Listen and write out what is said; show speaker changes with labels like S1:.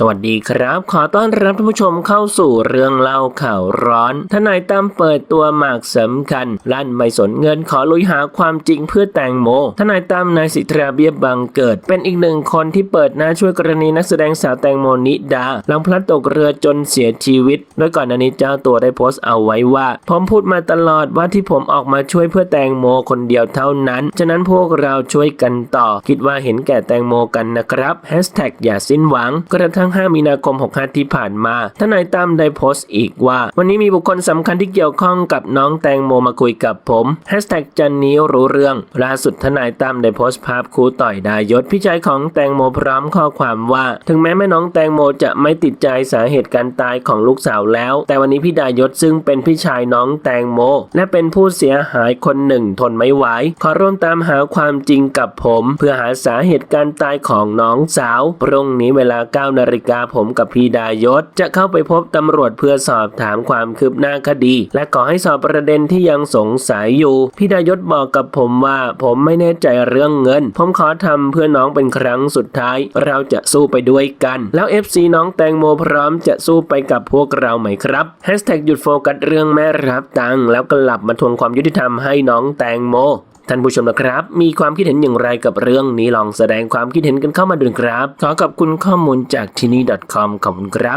S1: สวัสดีครับ ขอต้อนรับท่านผู้ชมเข้าสู่เรื่องเล่าข่าวร้อน ทนายตั้มเปิดตัวหมากสำคัญ ลั่นไม่สนเงินขอลุยหาความจริงเพื่อแตงโม ทนายตั้มนายสิทธาเบียบังเกิด เป็นอีกหนึ่งคนที่เปิดหน้าช่วยกรณีนักแสดงสาวแตงโมนิดา หลังพลัดตกเรือจนเสียชีวิต โดยก่อนหน้านี้เจ้าตัวได้โพสต์เอาไว้ว่า ผมพูดมาตลอดว่าที่ผมออกมาช่วยเพื่อแตงโมคนเดียวเท่านั้น ฉะนั้นพวกเราช่วยกันต่อ คิดว่าเห็นแก่แตงโมกันนะครับแฮชแท็กอย่าสิ้นหวังกระทั่ง้ง 5 มีนาคม 65 ที่ผ่านมา ทนายตั้มได้โพสต์อีกว่า วันนี้มีบุคคลสำคัญที่เกี่ยวข้องกับน้องแตงโมมาคุยกับผมแฮชแท็กจันนี้รู้เรื่องล่าสุดทนายตั้มได้โพสต์ภาพครูต่อยดายศพี่ชายของแตงโมพร้อมข้อความว่า ถึงแม้แม่น้องแตงโมจะไม่ติดใจสาเหตุการตายของลูกสาวแล้ว แต่วันนี้พี่ดายศซึ่งเป็นพี่ชายน้องแตงโม และเป็นผู้เสียหายคนหนึ่งทนไม่ไหวขอร่วมตามหาความจริงกับผม เพื่อหาสาเหตุการตายของน้องสาวพรุ่งนี้เวลา9นาฬิกาผมกับพี่ดายศ จะเข้าไปพบตำรวจเพื่อสอบถามความคืบหน้าคดี และขอให้สอบประเด็นที่ยังสงสัยอยู่ พี่ดายศบอกกับผมว่าผมไม่แน่ใจเรื่องเงิน ผมขอทำเพื่อน้องเป็นครั้งสุดท้าย เราจะสู้ไปด้วยกัน แล้ว FC น้องแตงโมพร้อมจะสู้ไปกับพวกเราไหมครับแฮชแท็กหยุดโฟกัสเรื่องแม่รับตังแล้วกลับมาทวงความยุติธรรมให้น้องแตงโม ท่านผู้ชมนะครับ มีความคิดเห็นอย่างไรกับเรื่องนี้ลองแสดงความคิดเห็นกันเข้ามาดูครับ ขอขอบคุณข้อมูลจากที่นี่ .com ขอบคุณครับ